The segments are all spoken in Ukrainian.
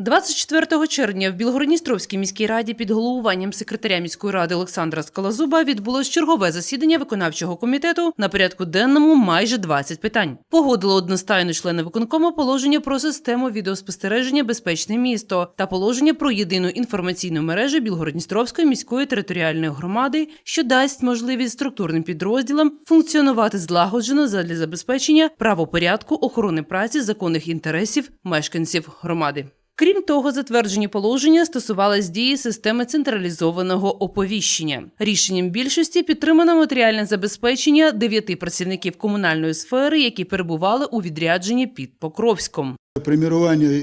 24 червня в Білгородністровській міській раді під головуванням секретаря міської ради Олександра Скалазуба відбулось чергове засідання виконавчого комітету на порядку денному майже 20 питань. Погодили одностайно члени виконкому положення про систему відеоспостереження Безпечне місто та положення про єдину інформаційну мережу Білгородністровської міської територіальної громади, що дасть можливість структурним підрозділам функціонувати злагоджено задля забезпечення правопорядку, охорони праці, законних інтересів мешканців громади. Крім того, затверджені положення стосувались дії системи централізованого оповіщення. Рішенням більшості підтримано матеріальне забезпечення дев'яти працівників комунальної сфери, які перебували у відрядженні під Покровськом. Премірування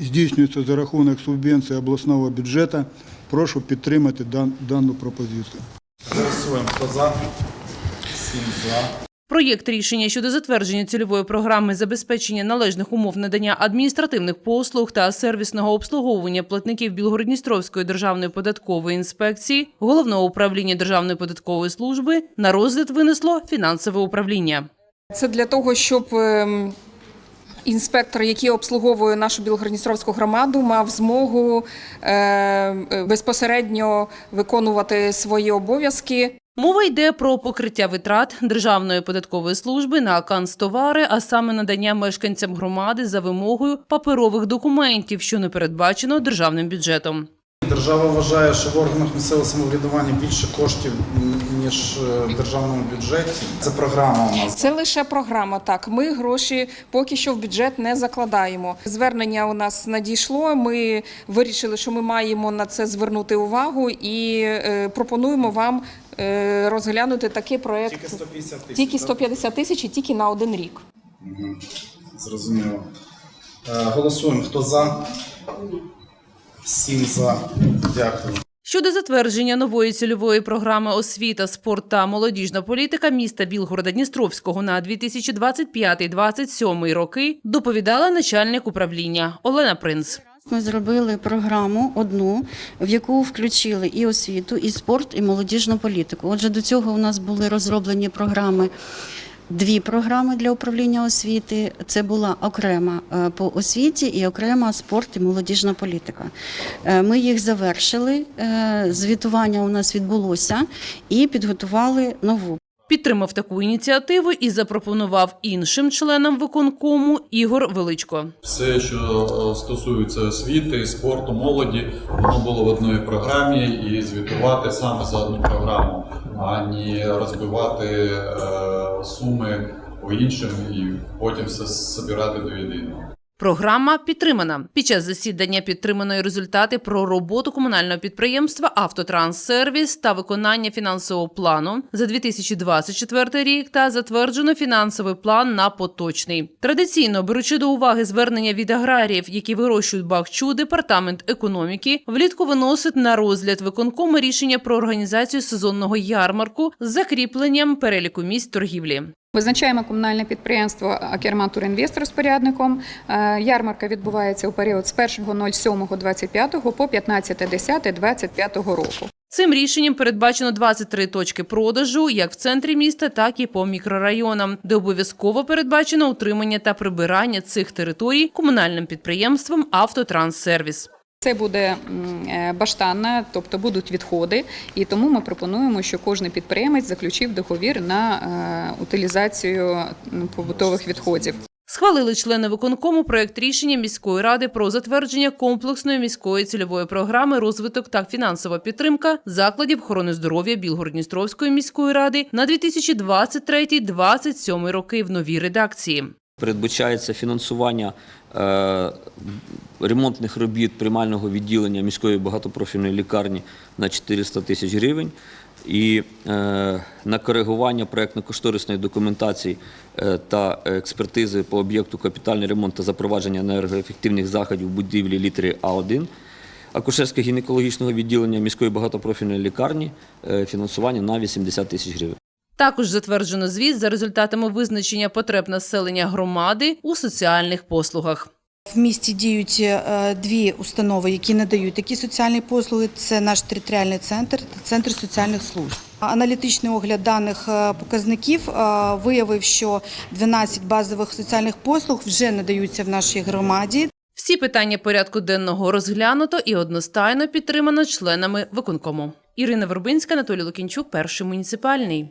здійснюється за рахунок субвенції обласного бюджету. Прошу підтримати дан- дану пропозицію. Голосуємо. Хто за? Сім за. Проєкт рішення щодо затвердження цільової програми забезпечення належних умов надання адміністративних послуг та сервісного обслуговування платників Білгородністровської державної податкової інспекції головного управління Державної податкової служби на розгляд винесло фінансове управління. Це для того, щоб ем, інспектор, який обслуговує нашу Білгородністровську громаду, мав змогу е, е, безпосередньо виконувати свої обов'язки. Мова йде про покриття витрат Державної податкової служби на канцтовари, а саме надання мешканцям громади за вимогою паперових документів, що не передбачено державним бюджетом. Держава вважає, що в органах місцевого самоврядування більше коштів, ніж е, в державному бюджеті. Це програма у нас. Це лише програма. Так, ми гроші поки що в бюджет не закладаємо. Звернення у нас надійшло. Ми вирішили, що ми маємо на це звернути увагу і е, пропонуємо вам розглянути такий проект. Тільки 150 тисяч. Тільки так? 150 тисяч і тільки на один рік. Зрозуміло. Е, Голосуємо. Хто за? Сім за. Дякую. Щодо затвердження нової цільової програми освіта, спорт та молодіжна політика міста Білгорода Дністровського на 2025-2027 роки доповідала начальник управління Олена Принц. Ми зробили програму одну, в яку включили і освіту, і спорт, і молодіжну політику. Отже, до цього у нас були розроблені програми. Дві програми для управління освіти. Це була окрема е, по освіті і окрема спорт і молодіжна політика. Е, Ми їх завершили. е, Звітування у нас відбулося і підготували нову. Підтримав таку ініціативу і запропонував іншим членам виконкому Ігор Величко. Все, що е, стосується освіти, спорту, молоді, воно було в одній програмі і звітувати саме за одну програму, а не розбивати е, суми по іншим і потім все збирати до єдиного. Програма підтримана. Під час засідання підтримано результати про роботу комунального підприємства «Автотранссервіс» та виконання фінансового плану за 2024 рік та затверджено фінансовий план на поточний. Традиційно беручи до уваги звернення від аграріїв, які вирощують бахчу, департамент економіки влітку виносить на розгляд виконкому рішення про організацію сезонного ярмарку з закріпленням переліку місць торгівлі. Визначаємо комунальне підприємство Акерман Турінвест розпорядником. Е, Ярмарка відбувається у період з 1.07.25 по 15.10.25 року. Цим рішенням передбачено 23 точки продажу як в центрі міста, так і по мікрорайонам, де обов'язково передбачено утримання та прибирання цих територій комунальним підприємством «Автотранссервіс». Це буде е, баштанна, тобто будуть відходи, і тому ми пропонуємо, що кожен підприємець заключив договір на е, утилізацію побутових відходів. Схвалили члени виконкому проект рішення міської ради про затвердження комплексної міської цільової програми розвиток та фінансова підтримка закладів охорони здоров'я Білгородністровської міської ради на 2023-2027 роки в новій редакції. Передбачається фінансування е, ремонтних робіт приймального відділення міської багатопрофільної лікарні на 400 тисяч гривень і е, на коригування проєктно-кошторисної документації е, та експертизи по об'єкту капітальний ремонт та запровадження енергоефективних заходів будівлі літери А1. Акушерсько-гінекологічного відділення міської багатопрофільної лікарні е, фінансування на 80 тисяч гривень. Також затверджено звіт за результатами визначення потреб населення громади у соціальних послугах. В місті діють е, дві установи, які надають такі соціальні послуги. Це наш територіальний центр та центр соціальних служб. Аналітичний огляд даних е, показників е, виявив, що 12 базових соціальних послуг вже надаються в нашій громаді. Всі питання порядку денного розглянуто і одностайно підтримано членами виконкому. Ірина Вербинська, Анатолій Лукінчук, перший муніципальний.